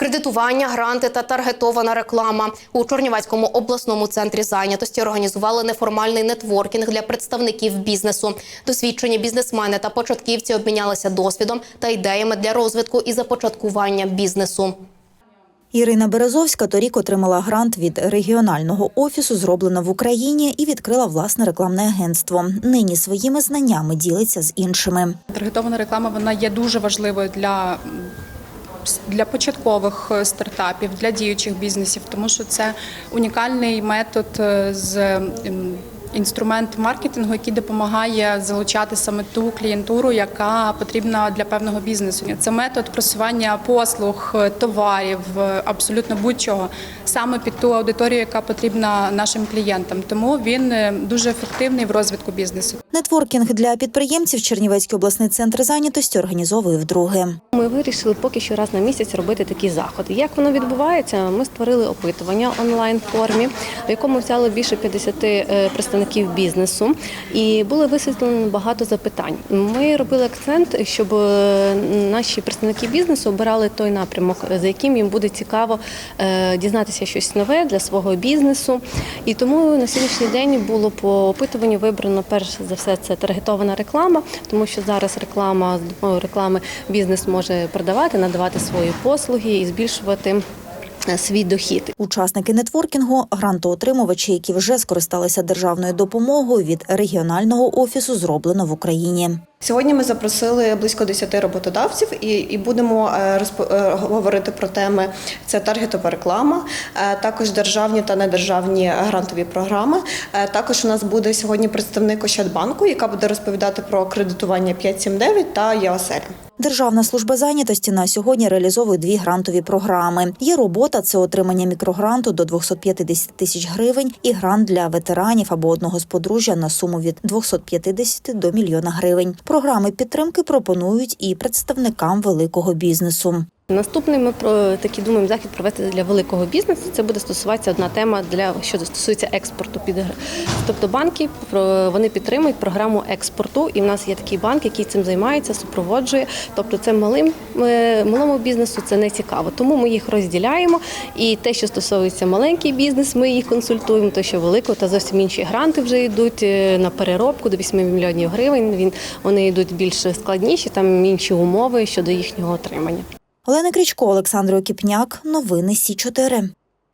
Кредитування, гранти та таргетована реклама у Чорнівецькому обласному центрі зайнятості організували неформальний нетворкінг для представників бізнесу. Досвідчені бізнесмени та початківці обмінялися досвідом та ідеями для розвитку і започаткування бізнесу. Ірина Березовська торік отримала грант від регіонального офісу, зроблено в Україні, і відкрила власне рекламне агентство. Нині своїми знаннями ділиться з іншими. Таргетована реклама вона є дуже важливою для. Для початкових е, стартапів, для діючих бізнесів, тому що це унікальний метод е, з інструмент маркетингу, який допомагає залучати саме ту клієнтуру, яка потрібна для певного бізнесу. Це метод просування послуг, товарів, абсолютно будь-чого саме під ту аудиторію, яка потрібна нашим клієнтам. Тому він е, дуже ефективний в розвитку бізнесу. Нетворкінг для підприємців Чернівецький обласний центр зайнятості організовує вдруге. Ми вирішили поки що раз на місяць робити такі заходи. Як воно відбувається? Ми створили опитування онлайн формі, в якому взяли більше 50 е, представників бізнесу, і було висвітлено багато запитань. Ми робили акцент, щоб е, наші представники бізнесу обирали той напрямок, за яким їм буде цікаво е, дізнатися щось нове для свого бізнесу. І тому на сьогоднішній день було по опитуванню вибрано перш за все це таргетована реклама, тому що зараз реклама з допомогою реклами бізнес може продавати, надавати свої послуги і збільшувати свій дохід. Учасники нетворкінгу грантоотримувачі, які вже скористалися державною допомогою від регіонального офісу, зроблено в Україні. Сьогодні ми запросили близько 10 роботодавців і, і будемо е, розпо- е, говорити про теми: це таргетова реклама, е, також державні та недержавні грантові програми. Також у нас буде сьогодні представник Ощадбанку, яка буде розповідати про кредитування 579 та ЄОСЕЛь. Державна служба зайнятості на сьогодні реалізовує дві грантові програми. Є робота це отримання мікрогранту до 250 тисяч гривень і грант для ветеранів або одного з подружжя на суму від 250 до мільйона гривень. Програми підтримки пропонують і представникам великого бізнесу. Наступний ми про такий думаємо захід провести для великого бізнесу. Це буде стосуватися одна тема для що стосується експорту. Під тобто банки вони підтримують програму експорту. І в нас є такий банк, який цим займається, супроводжує. Тобто, це малим е, малому бізнесу це не цікаво. Тому ми їх розділяємо. І те, що стосується маленький бізнес, ми їх консультуємо. То що великого, та зовсім інші гранти вже йдуть е, на переробку до 8 мільйонів гривень. Він вони йдуть більш складніші, там інші умови щодо їхнього отримання. Олена Крічко, Олександр Окіпняк. Новини Сі 4